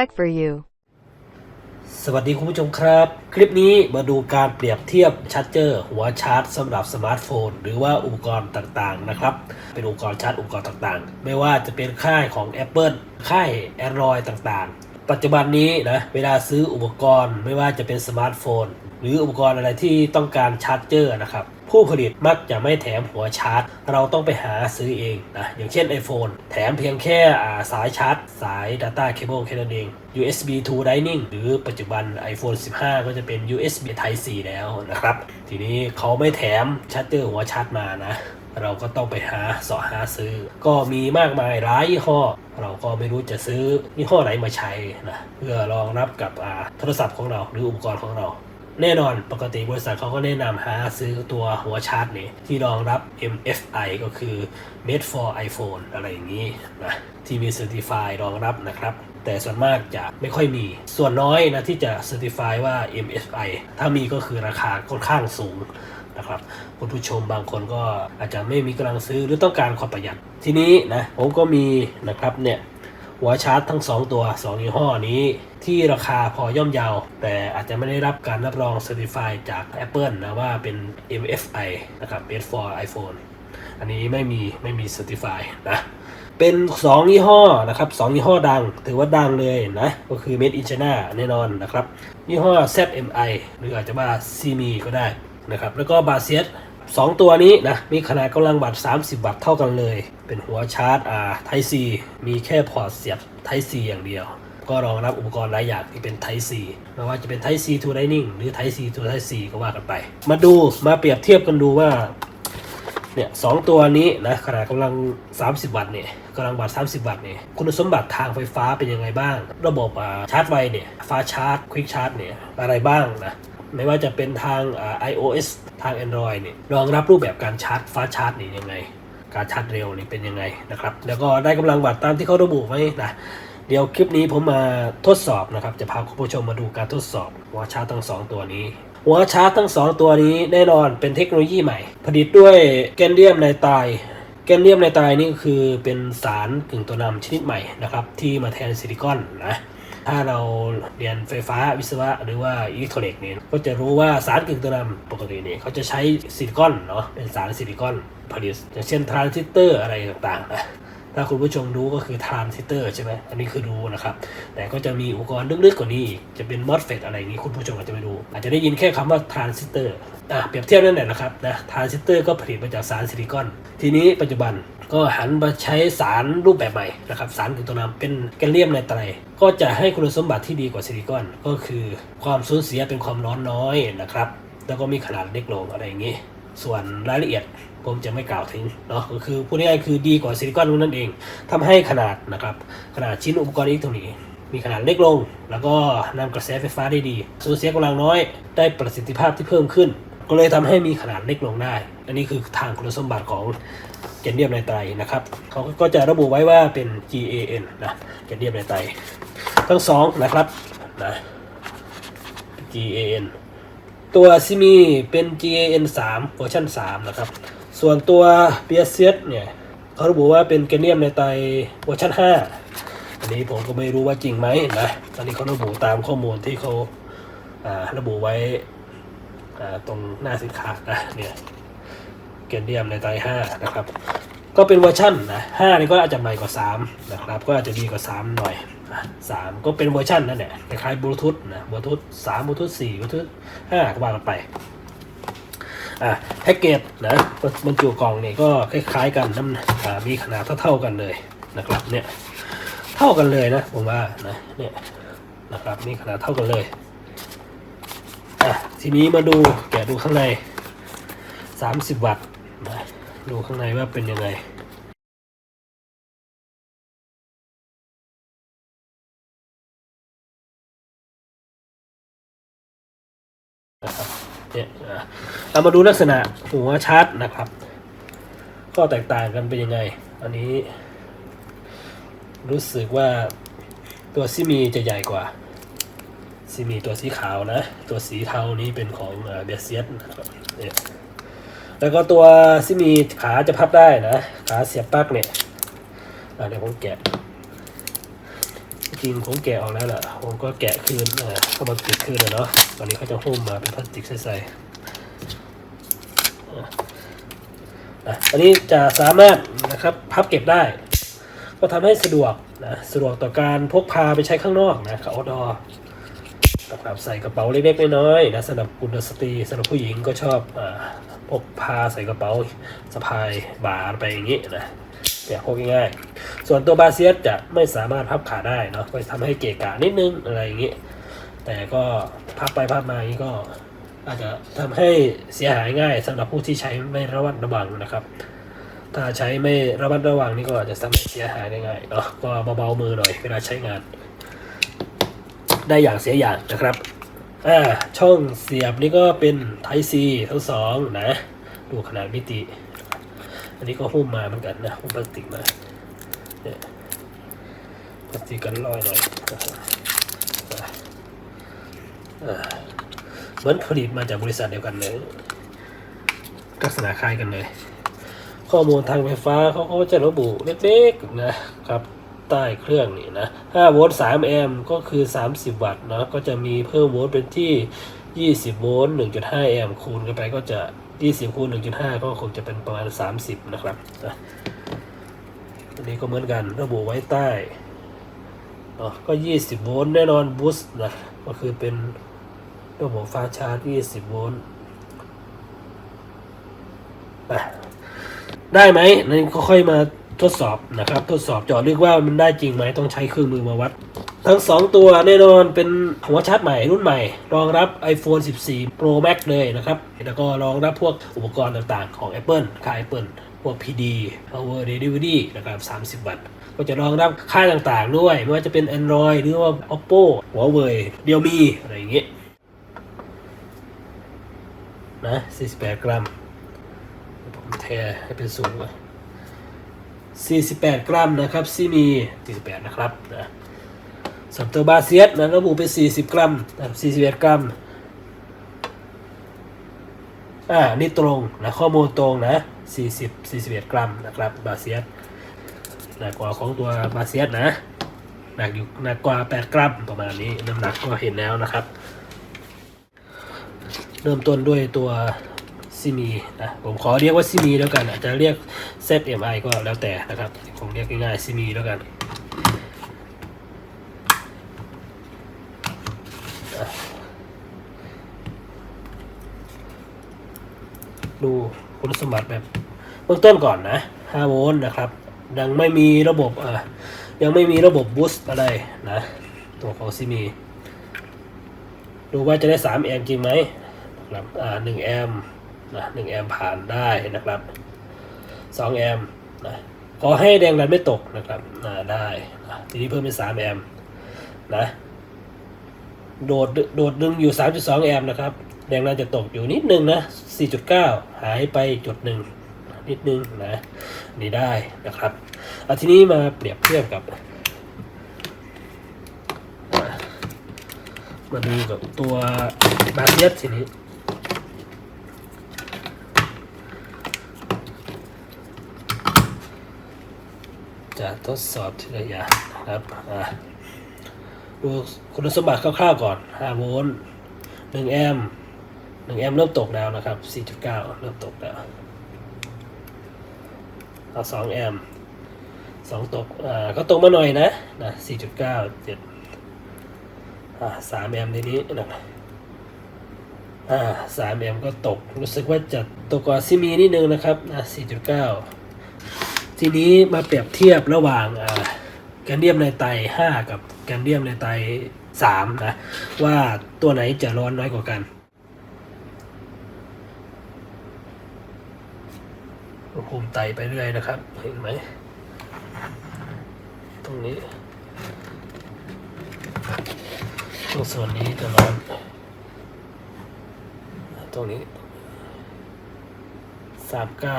check for you. สวัสดีคุณผู้ชมครับ คลิปนี้มาดูการเปรียบเทียบชาร์จเจอร์หัวชาร์จสำหรับสมาร์ทโฟน หรือว่าอุปกรณ์ต่างๆนะครับ เป็นอุปกรณ์ชาร์จอุปกรณ์ต่างๆ ไม่ว่าจะเป็นค่ายของ Apple ค่าย Android ต่างๆ ปัจจุบันนี้นะเวลาซื้ออุปกรณ์ไม่ว่าจะเป็นสมาร์ทโฟน หรืออุปกรณ์อะไรที่ต้องการชาร์จเจอร์นะครับ ผู้ผลิตมักจะไม่แถมหัวชาร์จ เราต้องไปหาซื้อเองนะอย่างเช่น iPhone แถมเพียงแค่สายชาร์จ สาย Data Cable แค่นั้นเอง USB to Lightning หรือปัจจุบัน iPhone 15 ก็จะเป็น USB Type C แล้วนะครับ ทีนี้เขาไม่แถมชาร์จเจอร์หัวชาร์จมานะเราก็ต้องไปหาสาะหาซื้อ ก็มีมากมายหลายยี่ห้อ เราก็ไม่รู้จะซื้อยี่ห้อไหนมาใช้นะเพื่อรองรับกับโทรศัพท์ของเราหรืออุปกรณ์ของเรา แน่นอนปกติบริษัทเขาก็แนะนำหาซื้อตัวหัวชาร์จนี่ที่รองรับ MFI ก็คือ Made for iPhone อะไรอย่างนี้นะที่มี Certify รองรับนะครับ แต่ส่วนมากจะไม่ค่อยมี ส่วนน้อยนะที่จะ Certify ว่า MFI ถ้ามีก็คือราคาค่อนข้างสูงนะครับคุณผู้ชมบางคนก็อาจจะไม่มีกำลังซื้อหรือต้องการความประหยัด ทีนี้นะผมก็มีนะครับเนี่ย หัวชาร์จทั้ง 2 ตัว 2 ยี่ห้อนี้ที่ราคาพอย่อมเยาว แต่อาจจะไม่ได้รับการรับรอง Certify จาก Apple นะว่าเป็น MFI นะครับ Made for iPhone อันนี้ไม่มีไม่มี Certify นะเป็น 2 ยี่ห้อนะครับ 2 ยี่ห้อดัง ถือว่าดังเลยนะ ก็คือ Made in China แน่นอนนะครับ ยี่ห้อ ZMI หรืออาจจะว่า CMI ก็ได้นะครับ แล้วก็ b a s i e t สองตัวนี้นะมีขนาดกำลังวัตต์30 วัตต์เท่ากันเลย เป็นหัวชาร์จอ่า Type C มีแค่พอร์ตเสียบ Type C อย่างเดียว ก็รองรับอุปกรณ์หลายอย่างที่เป็น Type C ไม่ว่าจะเป็น Type C to Lightning หรือ Type C to Type C ก็ว่ากันไป มาดูมาเปรียบเทียบกันดูว่าเนี่ยสองตัวนี้นะขนาดกำลัง 30 วัตต์เนี่ยกำลังวัตต์30 วัตต์เนี่ยคุณสมบัติทางไฟฟ้าเป็นยังไงบ้าง ระบบอ่าชาร์จไวเนี่ยฟ้าชาร์จควิกชาร์จเนี่ยอะไรบ้างนะ ไม่ว่าจะเป็นทาง iOS ทาง Android เนี่ยรองรับรูปแบบการชาร์จฟ้าชาร์จนี่ยังไง การชาร์จเร็วนี่เป็นยังไงนะครับ แล้วก็ได้กำลังวัตต์ตามที่เขาระบุไว้นะเดี๋ยวคลิปนี้ผมมาทดสอบนะครับ จะพาคุณผู้ชมมาดูการทดสอบหัวชาร์จทั้งสองตัวนี้ หัวชาร์จทั้ง 2 ตัวนี้แน่นอนเป็นเทคโนโลยีใหม่ ผลิตด้วยแกนเดียมไนไตรแกนเดียมไนไตรนี่ก็คือเป็นสารกึ่งตัวนำชนิดใหม่นะครับที่มาแทนซิลิคอนนะ ถ้าเราเรียนไฟฟ้าวิศวะหรือว่าอิเล็กทรอนิกส์เนี่ยก็จะรู้ว่าสารกึ่งตัวนำปกติเนี่ยเขาจะใช้ซิลิคอนเนาะเป็นสารซิลิคอนผลิตอย่างเช่นทรานซิสเตอร์อะไรต่างๆนะ ถ้าคุณผู้ชมรู้ก็คือทรานซิสเตอร์ใช่ไหมอันนี้คือรู้นะครับ แต่ก็จะมีอุปกรณ์ลึกๆกว่านี้อีกจะเป็น MOSFET อะไรอย่างนี้คุณผู้ชมอาจจะไม่รู้ อาจจะได้ยินแค่คำว่าทรานซิสเตอร์อะเปรียบเทียบนั่นแหละนะครับนะทรานซิสเตอร์ก็ผลิตมาจากสารซิลิคอน ทีนี้ปัจจุบันก็หันมาใช้สารรูปแบบใหม่นะครับ สารกึ่งตัวนำเป็นแกลเลียมไนไตรก็จะให้คุณสมบัติที่ดีกว่าซิลิคอน ก็คือความสูญเสียเป็นความร้อนน้อยนะครับ แล้วก็มีขนาดเล็กลงอะไรอย่างนี้ ส่วนรายละเอียด ผมจะไม่กล่าวถึงเนาะก็คือพูดง่ายๆคือดีกว่าซิลิคอนนั่นเองทำให้ขนาดนะครับขนาดชิ้นอุปกรณ์อิเล็กทรอนิกส์มีขนาดเล็กลง แล้วก็นำกระแสไฟฟ้าได้ดี สูญเสียกำลังน้อย ได้ประสิทธิภาพที่เพิ่มขึ้น ก็เลยทำให้มีขนาดเล็กลงได้ อันนี้คือทางคุณสมบัติของแกนเดียมไนไตรนะครับเขาก็จะระบุไว้ว่าเป็น GAN นะแกนเดียมไนไตรทั้งสองนะครับนะ GAN ตัวซิมีเป็น GAN 3เวอร์ชัน3นะครับ ส่วนตัว b s เ s เนี่ยเขาระบุว่าเป็นแกนเนียมในไตเวอร์ชัน5อันนี้ผมก็ไม่รู้ว่าจริงไหมนะอันนี้เขาระบุตามข้อมูลที่เขาระบุไว้ตรงหน้าสินค้านะเนี่ยแกนเนียมในไตร5นะครับก็เป็นเวอร์ชันนะ5นี่ก็อาจจะใหม่กว่า 3 นะครับ ก็อาจจะดีกว่า 3 หน่อยนะ3ก็เป็นเวอร์ชันนั่นแหละคล้ายบลูทูธนะบลูทูธ3บลูทูธ4บลูทูธ5ก็ว่ากันไป อะแพ็กเกจนะบรรจุกล่องเนี่ยก็คล้ายๆกันน้ำอ่ามีขนาดเท่าๆกันเลยนะครับเนี่ยเท่ากันเลยนะผมว่านะเนี่ยนะครับมีขนาดเท่ากันเลยอะทีนี้มาดูแกะดูข้างใน 30 วัตต์นะดูข้างในว่าเป็นยังไงเนี่ย เรามาดูลักษณะหัวชาร์จนะครับก็แตกต่างกันเป็นยังไง อันนี้ รู้สึกว่าตัวซิมีจะใหญ่กว่าซิมีตัวสีขาวนะ ตัวสีเทานี้เป็นของเบียเซียสนะครับแล้วก็ตัวซิมีขาจะพับได้นะ ขาเสียบปลั๊กเนี่ยเดี๋ยวผมแกะจริงผมแกะออกแล้วแหละผมก็แกะคืนเข้ามาติดคืนนะเนาะตอนนี้เขาจะหุ้มมาเป็นพลาสติกใสๆ อันนี้จะสามารถนะครับพับเก็บได้ ก็ทำให้สะดวกนะสะดวกต่อการพกพาไปใช้ข้างนอกนะกับออดอนะครับใส่กระเป๋าเล็กๆน้อยๆนะสำหรับกุลสตรีสำหรับผู้หญิงก็ชอบอพกพาใส่กระเป๋าสะพายบ่าไปอย่างนี้นะเนี่ยพกง่ายๆส่วนตัวบาเซียสจะไม่สามารถพับขาได้เนาะก็ทำให้เกะกะนิดนึงอะไรอย่างนี้แต่ก็พับไปพับมาอย่างนี้ก็ อาจจะทำให้เสียหายง่ายสำหรับผู้ที่ใช้ไม่ระมัดระวังนะครับ ถ้าใช้ไม่ระมัดระวังนี่ก็อาจจะทำให้เสียหายได้ง่ายเนาะก็เบาๆมือหน่อยเวลาใช้งาน ได้อย่างเสียอย่างนะครับอ่าช่องเสียบนี่ก็เป็น Type C ทั้งสองนะ ดูขนาดมิติ อันนี้ก็หุ้มมาเหมือนกันนะหุ้มพลาสติกมาเนี่ยพลาสติกกันลอยหน่อยอ่า เหมือนผลิตมาจากบริษัทเดียวกันเลยลักษณะคล้ายกันเลย ข้อมูลทางไฟฟ้าเขาก็จะระบุเล็กๆนะครับใต้เครื่องนี่นะ5โวลต์3แอมป์ก็คือ 30 วัตต์นะก็จะมีเพิ่มโวลต์เป็นที่ 20 โวลต์ 1.5 แอมป์คูณกันไปก็จะ 20 คูณ 1.5 ก็คงจะเป็นประมาณ 30 นะครับนะอันนี้ก็เหมือนกันระบุไว้ใต้เนาะก็ 20 โวลต์แน่นอนบูสต์นะก็คือเป็น ระบบฟ้าชาร์จ 20 โวลต์ได้ไหมนั่นค่อยมาทดสอบนะครับ ทดสอบเจาะลึกว่ามันได้จริงไหมต้องใช้เครื่องมือมาวัด ทั้ง 2 ตัวแน่นอนเป็นหัวชาร์จใหม่รุ่นใหม่ รองรับ iPhone 14 Pro Max เลยนะครับ แล้วก็รองรับพวกอุปกรณ์ต่างๆ ของ Apple ค่าย Apple พวก PD Power Delivery นะครับ 30 วัตต์ก็จะรองรับค่ายต่างๆด้วย ไม่ว่าจะเป็น Android หรือว่า Oppo Huawei Realme อะไรอย่างเงี้ย นะ48 กรัม ผมเทให้เป็นสูงก่อน48 กรัมนะครับซีมี 48 นะครับนะส่วนตัวบาเซียสนะระบุเป็น 40 กรัมนะครับ41 กรัม อ่า นี่ตรงนะข้อมูลตรงนะ 40 41 กรัมนะครับบาเซียสหนักกว่าของตัวบาเซียสนะหนักอยู่หนักกว่า 8 กรัมประมาณนี้น้ำหนักก็เห็นแล้วนะครับ เริ่มต้นด้วยตัวซีมีนะผมขอเรียกว่าซีมีแล้วกันอาจจะเรียก ZMI ก็แล้วแต่นะครับผมเรียกง่ายๆซีมีแล้วกันดูคุณสมบัติแบบเบื้องต้นก่อนนะ 5 โวลต์นะครับ ยังไม่มีระบบอะยังไม่มีระบบบูสต์อะไรนะ ตัวของซีมี ดูว่าจะได้ 3 แอมป์จริงไหม นะครับอ่า1แอมป์นะ1แอมป์ผ่านได้นะครับ2แอมป์นะขอให้แรงดันไม่ตกนะครับอ่าได้นะทีนี้เพิ่มเป็น3แอมป์นะโดดโดดดึงอยู่ 3.2 แอมป์นะครับ แรงดันจะตกอยู่นิดนึงนะ 4.9 หายไปจุดหนึ่งนิดนึงนะ นี่ได้นะครับเอาทีนี้มาเปรียบเทียบกับ มาดูกับตัวบาเซียสทีนี้ จะทดสอบทีละอย่างนะครับอะดูคุณสมบัติคร่าวๆก่อน 5 โวลต์ 1 แอมป์ 1 แอมป์เริ่มตกแล้วนะครับ 4.9 เริ่มตกแล้ว เอา 2 แอมป์ 2 ตก อ่า ก็ตกมาหน่อยนะ นะ 4.9 7 อ่าสามแอมทีนี้นะอ่าสามแอมป์ก็ตก รู้สึกว่าจะตกกว่าซิมีนิดนึงนะครับ นะสี่จุดเก้า ทีนี้มาเปรียบเทียบระหว่างแกนเดียมในไตห้ากับแกนเดียมในไตสามนะว่าตัวไหนจะร้อนน้อยกว่ากันอุณหภูมิไตไปเรื่อยนะครับ เห็นไหม ตรงนี้ตรงส่วนนี้จะร้อน ตรงนี้ สามเก้า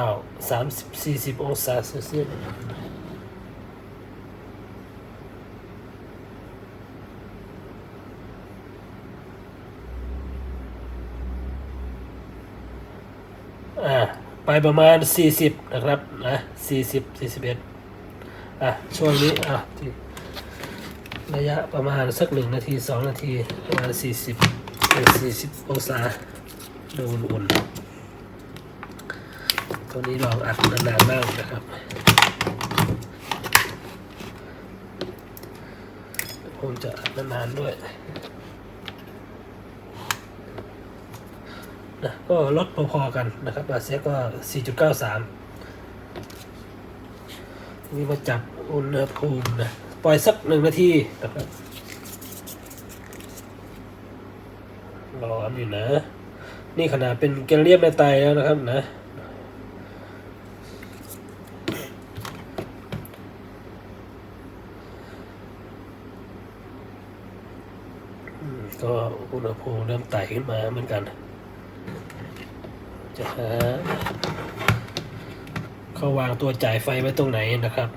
สามสิบสี่สิบองศาเซลเซียสอ่าไปประมาณสี่สิบนะครับนะสี่สิบสี่สิบเอ็ดอะ ช่วงนี้ อะที่ระยะประมาณสักหนึ่งนาทีสองนาที ประมาณสี่สิบสี่สิบองศาดูอุ่น ตัวนี้ลองอัดนานๆบ้างนะครับผมจะอัดนานๆด้วยนะก็ลดพอๆกันนะครับอาเซียก็ 4.93 นี่มาจับอุณหภูมินะ ปล่อยสักหนึ่งนาทีนะครับร้อนอยู่นะ นี่ขนาดเป็นแกลเลียมในไตแล้วนะครับนะ ก็อุณหภูมิเริ่มไต่ขึ้นมาเหมือนกัน จะหาเขาวางตัวจ่ายไฟไว้ตรงไหนนะครับ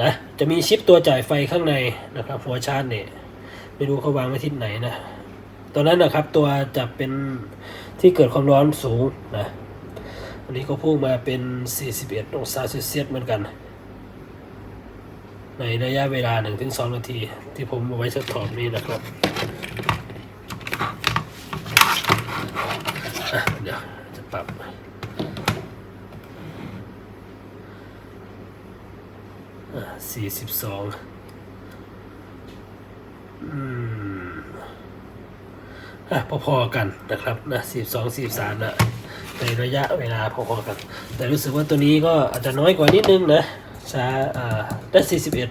นะจะมีชิปตัวจ่ายไฟข้างในนะครับหัวชาร์จเนี่ยไม่รู้เขาวางไว้ที่ไหนนะตอนนั้นนะครับตัวจะเป็นที่เกิดความร้อนสูงนะอันนี้ก็พุ่งมาเป็น 41 องศาเซลเซียสเหมือนกัน ในระยะเวลา 1-2 นาที ที่ผมเอาไว้ทดสอบนี่นะครับ อะเดี๋ยวจะปรับ สี่สิบสองอืมอะพอๆกันนะครับนะสี่สองสี่สามนะในระยะเวลาพอๆกัน แต่รู้สึกว่าตัวนี้ก็อาจจะน้อยกว่านิดนึงนะช้าอ่าได้สี่สิบเอ็ด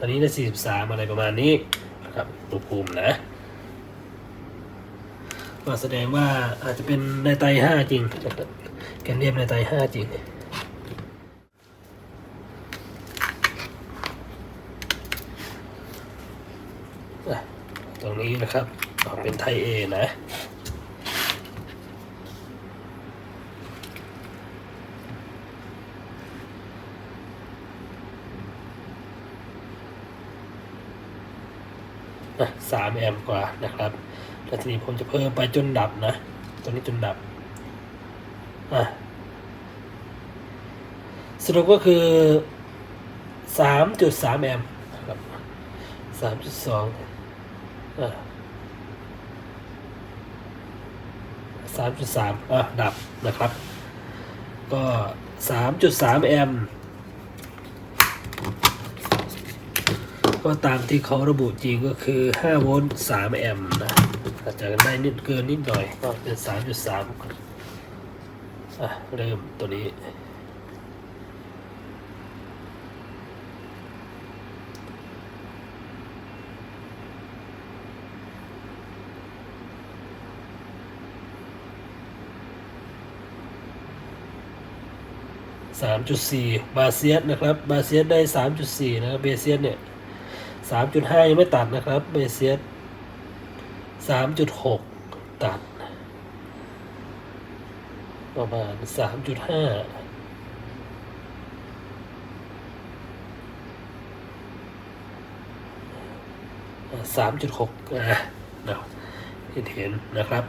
อันนี้ได้สี่สิบสามอะไรประมาณนี้นะครับอุณหภูมินะก็แสดงว่าอาจจะเป็นในไตห้าจริงนะครับแกนเรียบในไตห้าจริง อะ ตรงนี้นะครับเอาเป็นไทยเอนะอะสามแอมป์กว่านะครับแล้วทีนี้ผมจะเพิ่มไปจนดับนะ ตัวนี้จนดับอะสรุปก็คือสามจุดสามแอมป์นะครับสามจุดสอง สามจุดสามอะดับนะครับ ก็สามจุดสามแอมป์ก็ตามที่เขาระบุจริงก็คือ5โวลต์3แอมป์นะอาจจะได้นิดเกินนิดหน่อยก็เป็น3.3อะเริ่มตัวนี้ 3.4บาเซียสนะครับ บาเซียสได้3.4นะครับเบเซียสเนี่ย3.5ยังไม่ตัดนะครับเบเซียส3.6ตัด ประมาณ3.5สามจุดหกอะนะเห็นเห็นนะครับ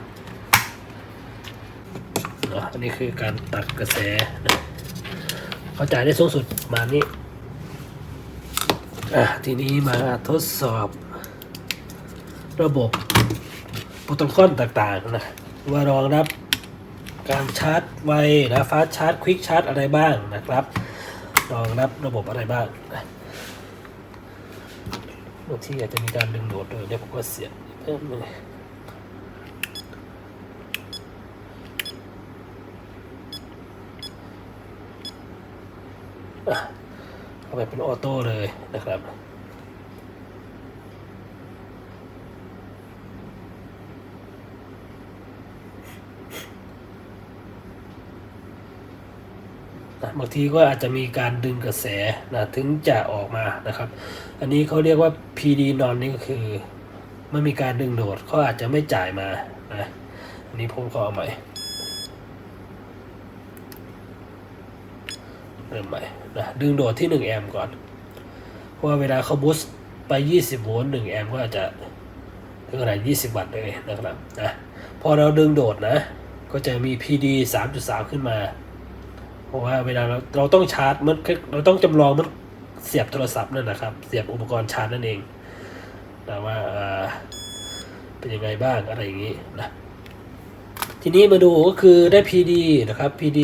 อันนี้คือการตัดกระแสนะ เขาจ่ายได้สูงสุดประมานี้อะทีนี้มาทดสอบระบบโปรโตคอลต่างๆนะว่ารองรับการชาร์จไวนะฟาสชาร์จควิกชาร์จอะไรบ้างนะครับรองรับระบบอะไรบ้างบางทีอาจจะมีการดึงโดดด้วยเดี๋ยวผมก็เสียบเพิ่มเลย เอาไปเป็นออโต้เลยนะครับบางทีก็อาจจะมีการดึงกระแสนะถึงจะออกมานะครับ อันนี้เขาเรียกว่า PD นอนนี่ก็คือไม่มีการดึงโดดเขาอาจจะไม่จ่ายมานะอันนี้ผมขอเอาใหม่เริ่มใหม่ นะดึงโดดที่ 1 แอมป์ก่อน เพราะว่าเวลาเขาบูสต์ไป 20 โวลต์1แอมป์ก็อาจจะถึงขนาด 20 วัตต์เลยนะครับนะพอเราดึงโดดนะ ก็จะมี PD 3.3 ขึ้นมา เพราะว่าเวลาเราเราต้องชาร์จมันเราต้องจำลองมันเสียบโทรศัพท์นั่นนะครับ เสียบอุปกรณ์ชาร์จนั่นเองแต่ว่าเอ่อเป็นยังไงบ้างอะไรอย่างนี้นะทีนี้มาดูก็คือได้ PD นะครับ PD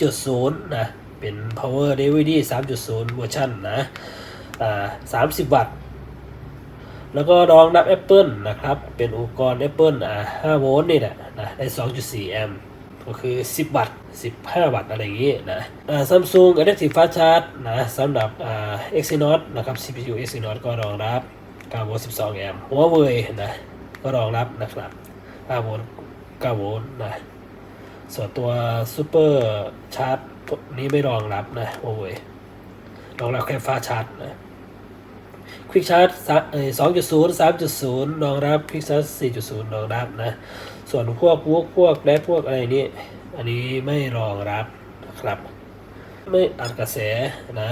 3.0 นะ เป็น Power DVD 3.0 เวอร์ชันนะอ่า30 วัตต์ แล้วก็รองรับ Apple นะครับ เป็นอุปกรณ์ Apple อ่า5โวลต์นี่แหละนะได้ 2.4 แอมป์ก็คือ 10 วัตต์ 15 วัตต์ อะไรอย่างนี้นะอ่า Samsung Adaptive Fast Charge นะสำหรับอ่า Exynos นะครับ CPU Exynos ก็รองรับ9โวลต์12 แอมป์ Huawei นะ ก็รองรับนะครับ5โวลต์9โวลต์นะ ส่วนตัวซูเพวกนี้ไม่รองรับนะ Huawei รองรับแค่ฟ้าชาร์จนะควิกชาร์จสองจุดศูนย์สามจุดศูนย์รองรับควิกชาร์จสี่จุดศูนย์รองรับนะ ส่วนพวกพวกพวกแดพวกอะไรนี้อันนี้ไม่รองรับนะครับ ไม่อัดกระแสนะ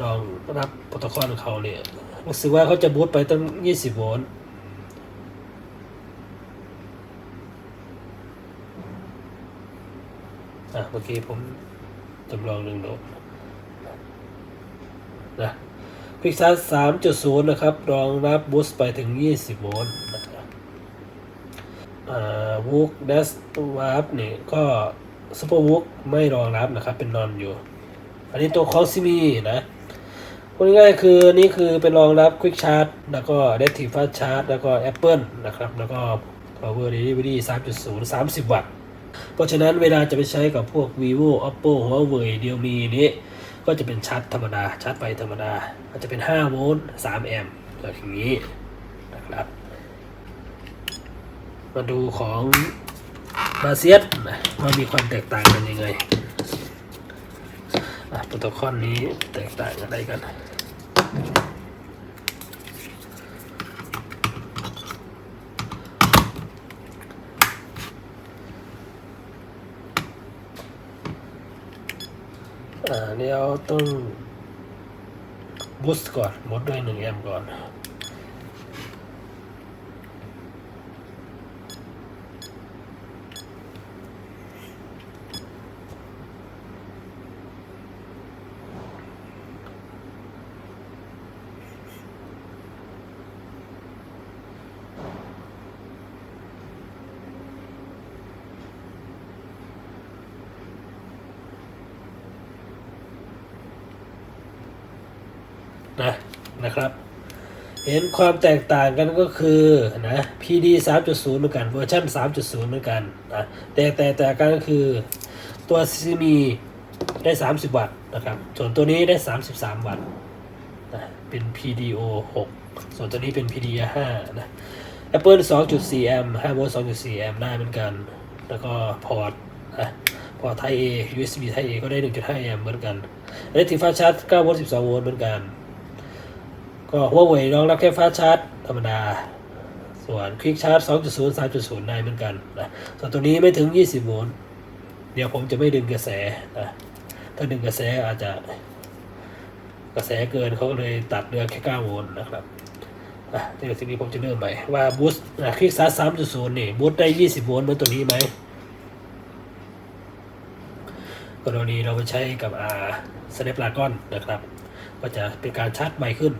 รองรับโปรโตคอลของเขาเนี่ยรู้สึกว่าเขาจะบูตไปตั้ง 20 โวลต์ อะเมื่อกี้ผมจำลองหนึ่งโดนะควิกชาร์สามจุดศูนย์นะครับ รองรับบูสต์ไปถึงยี่สิบโวลต์นะครับอ่าวูกเดสวาร์ปนี่ก็ซูเปอร์วูกไม่รองรับนะครับ เป็นนอนอยู่ อันนี้ตัวของซิมีนะพูดง่ายๆคือนี่คือเป็นรองรับ Quick Charge แล้วก็ Adaptive Fast Charge แล้วก็ Apple นะครับ แล้วก็ Power Delivery 3.0 30 วัตต์ เพราะฉะนั้นเวลาจะไปใช้กับพวก vivo oppo huawei realme นี้ ก็จะเป็นชาร์จธรรมดา ชาร์จไฟธรรมดาอาจจะเป็น 5 โวลต์ 3 แอมป์แบบนี้นะครับ มาดูของมาเซียสว่ามีความแตกต่างกันยังไงอะโปรโตคอลนี้แตกต่างอะไรกัน อ่าเดี๋ยวต้องบูสต์ก่อนบูสต์ด้วยหนึ่งแอมป์ก่อน นะนะครับ เห็นความแตกต่างกันก็คือนะ PD 3.0 เหมือนกันเวอร์ชัน3.0 เหมือนกันนะแต่แต่แต่กันก็คือตัวซีมีได้ 30 วัตต์นะครับ ส่วนตัวนี้ได้ 33 วัตต์นะเป็น PDO 6 ส่วนตัวนี้เป็น PDA 5นะ Apple 2.4 แอมป์5โวลต์2.4 แอมป์ได้เหมือนกัน แล้วก็พอร์ตนะพอร์ต Type A USB Type A ก็ได้ 1.5 แอมป์เหมือนกัน Electric Fast Charge 9โวลต์12 โวลต์เหมือนกัน ก็หัวเว่ยรองรับแค่ฟ้าชาร์จธรรมดา ส่วนควิกชาร์จ 2.0 3.0ได้เหมือนกันนะส่วนตัวนี้ไม่ถึง 20 โวลต์เดี๋ยวผมจะไม่ดึงกระแสนะถ้าดึงกระแสอาจจะกระแสเกินเขาก็เลยตัดเรือแค่ 9 โวลต์นะครับอะเดี๋ยวทีนี้ผมจะเริ่มใหม่ว่าบูสต์ควิกชาร์จ 3.0 นี่บูสต์ได้ 20 โวลต์เหมือนตัวนี้ไหมกรณีเราไปใช้กับอ่าสเนปลากอนนะครับ ก็จะเป็นการชาร์จไวขึ้น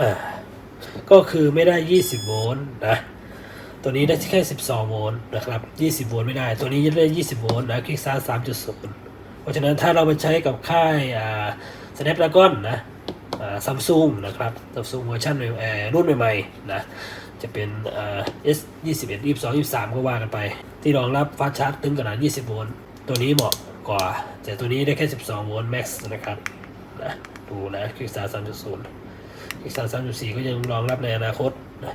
อ่าก็คือไม่ได้ 20 โวลต์นะ ตัวนี้ได้แค่ 12 โวลต์นะครับ 20 โวลต์ไม่ได้ ตัวนี้จะได้ 20 โวลต์นะคลิกซ้า3.0 เพราะฉะนั้นถ้าเราไปใช้กับค่ายอ่า Snapdragon นะอ่าซัมซุงนะครับซัมซุงเวอร์ชันใหม่รุ่นใหม่ๆนะจะเป็นอ่า S 21 22 23ก็ว่ากันไป ที่รองรับฟาสชาร์จถึงขนาด20โวลต์ตัวนี้เหมาะกว่า แต่ตัวนี้ได้แค่12โวลต์ max นะครับนะดูนะคลิกซ้าย3.0 อีกสามสามจุดสี่ก็ยังรองรับในอนาคตนะ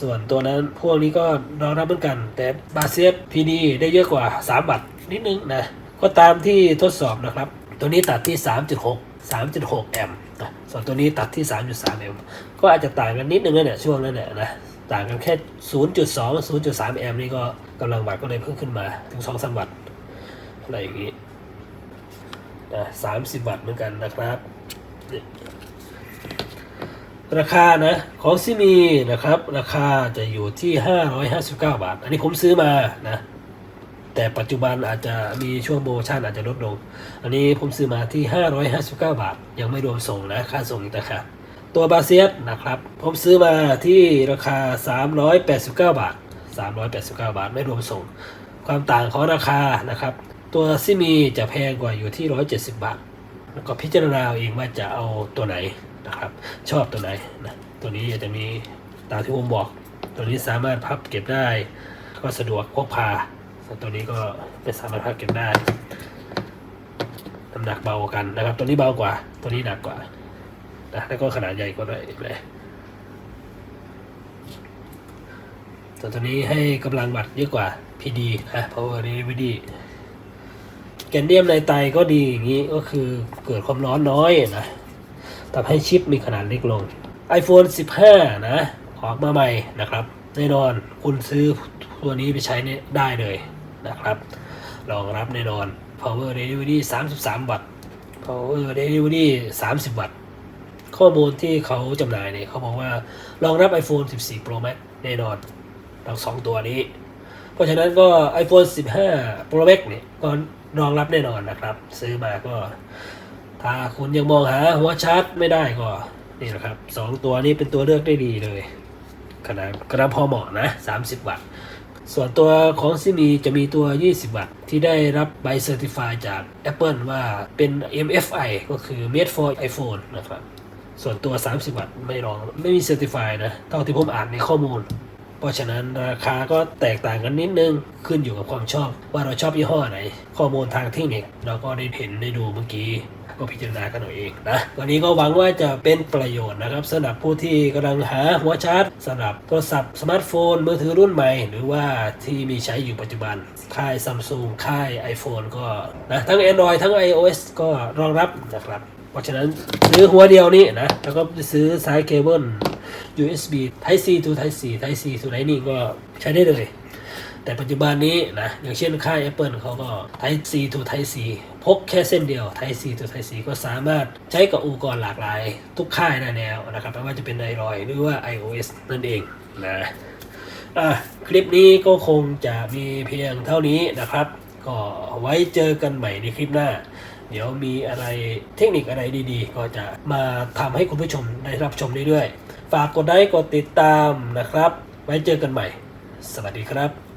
ส่วนตัวนั้นพวกนี้ก็รองรับเหมือนกัน แต่บาเซียพีดีได้เยอะกว่า 3 บัตรนิดนึงนะก็ตามที่ทดสอบนะครับ ตัวนี้ตัดที่ 3.6 3.6 แอมป์นะส่วนตัวนี้ตัดที่ 3.3 แอมป์ก็อาจจะต่างกันนิดนึงนะเนี่ยช่วงนั้นเนี่ยนะต่างกันแค่ 0.2 0.3 แอมป์นี่ก็กำลังวัตต์ก็เลยเพิ่มขึ้นมาถึง 2-3 วัตต์อะไรอย่างนี้นะ30 วัตต์เหมือนกันนะครับ ราคานะของซิมีนะครับราคาจะอยู่ที่ 559 บาท อันนี้ผมซื้อมานะ แต่ปัจจุบันอาจจะมีช่วงโปรโมชั่นอาจจะลดลง อันนี้ผมซื้อมาที่ 559 บาท ยังไม่รวมส่งนะค่าส่งอีกนะครับตัวบาเซียสนะครับ ผมซื้อมาที่ราคา 389 บาท 389 บาทไม่รวมส่ง ความต่างของราคานะครับ ตัวซิมีจะแพงกว่าอยู่ที่ 170 บาท แล้วก็พิจารณาเองว่าจะเอาตัวไหน นะครับ ชอบตัวไหนนะตัวนี้จะมีตามที่ผมบอก ตัวนี้สามารถพับเก็บได้ ก็สะดวกพกพาตัวนี้ก็ไม่สามารถพับเก็บได้น้ำหนักเบากันนะครับ ตัวนี้เบากว่า ตัวนี้หนักกว่านะแล้วก็ขนาดใหญ่กว่าด้วยเห็นไหมส่ตัวนี้ให้กำลังวัตต์เยอะกว่า PD นะ Power Delivery แกนเดียมในไตก็ดีอย่างนี้ก็คือเกิดความร้อนน้อยนะ ทำให้ชิปมีขนาดเล็กลง iPhone 15 นะ ออกมาใหม่นะครับ แน่นอนคุณซื้อตัวนี้ไปใช้ได้เลยนะครับ รองรับแน่นอน Power Delivery 33 วัตต์ Power Delivery 30 วัตต์ ข้อมูลที่เขาจำหน่ายเนี่ยเขาบอกว่ารองรับ iPhone 14 Pro Max แน่นอนทั้งสองตัวนี้ เพราะฉะนั้นก็ iPhone 15 Pro Max เนี่ยก็รองรับแน่นอนนะครับ ซื้อมาก็ ถ้าคุณยังมองหาหัวชาร์จไม่ได้ก็นี่แหละครับสองตัวนี้เป็นตัวเลือกได้ดีเลยขนาดกระพอเหมาะนะ 30 วัตต์ ส่วนตัวของซิมีจะมีตัว 20 วัตต์ ที่ได้รับใบเซอร์ติฟายจาก Apple ว่าเป็น MFI ก็คือ made for iPhone นะครับ ส่วนตัว 30 วัตต์ไม่รองไม่มีเซอร์ติฟายนะ เท่าที่ผมอ่านในข้อมูล เพราะฉะนั้นราคาก็แตกต่างกันนิดนึง ขึ้นอยู่กับความชอบว่าเราชอบยี่ห้อไหน ข้อมูลทางเทคนิคเราก็ได้เห็นได้ดูเมื่อกี้ ก็พิจารณากันเอาเองนะวันนี้ก็หวังว่าจะเป็นประโยชน์นะครับสำหรับผู้ที่กำลังหาหัวชาร์จสำหรับโทรศัพท์สมาร์ทโฟนมือถือรุ่นใหม่ หรือว่าที่มีใช้อยู่ปัจจุบัน ค่ายซัมซุงค่าย iPhone ก็นะทั้ง Android ทั้ง iOS ก็รองรับนะครับเพราะฉะนั้นซื้อหัวเดียวนี้นะแล้วก็ซื้อสายเคเบิล USB Type C to Type C Type C to Lightning ก็ใช้ได้เลย แต่ปัจจุบันนี้นะอย่างเช่นค่าย Apple เขาก็ Type C to Type C พกแค่เส้นเดียว Type C to Type C ก็สามารถใช้กับอุปกรณ์หลากหลาย ทุกค่ายได้แล้วนะครับไม่ว่าจะเป็น Android หรือว่า iOS นั่นเองนะอะคลิปนี้ก็คงจะมีเพียงเท่านี้นะครับ ก็ไว้เจอกันใหม่ในคลิปหน้า เดี๋ยวมีอะไรเทคนิคอะไรดีๆ ก็จะมาทำให้คุณผู้ชมได้รับชมเรื่อยๆ ฝากกดไลค์กดติดตามนะครับ ไว้เจอกันใหม่ สวัสดีครับ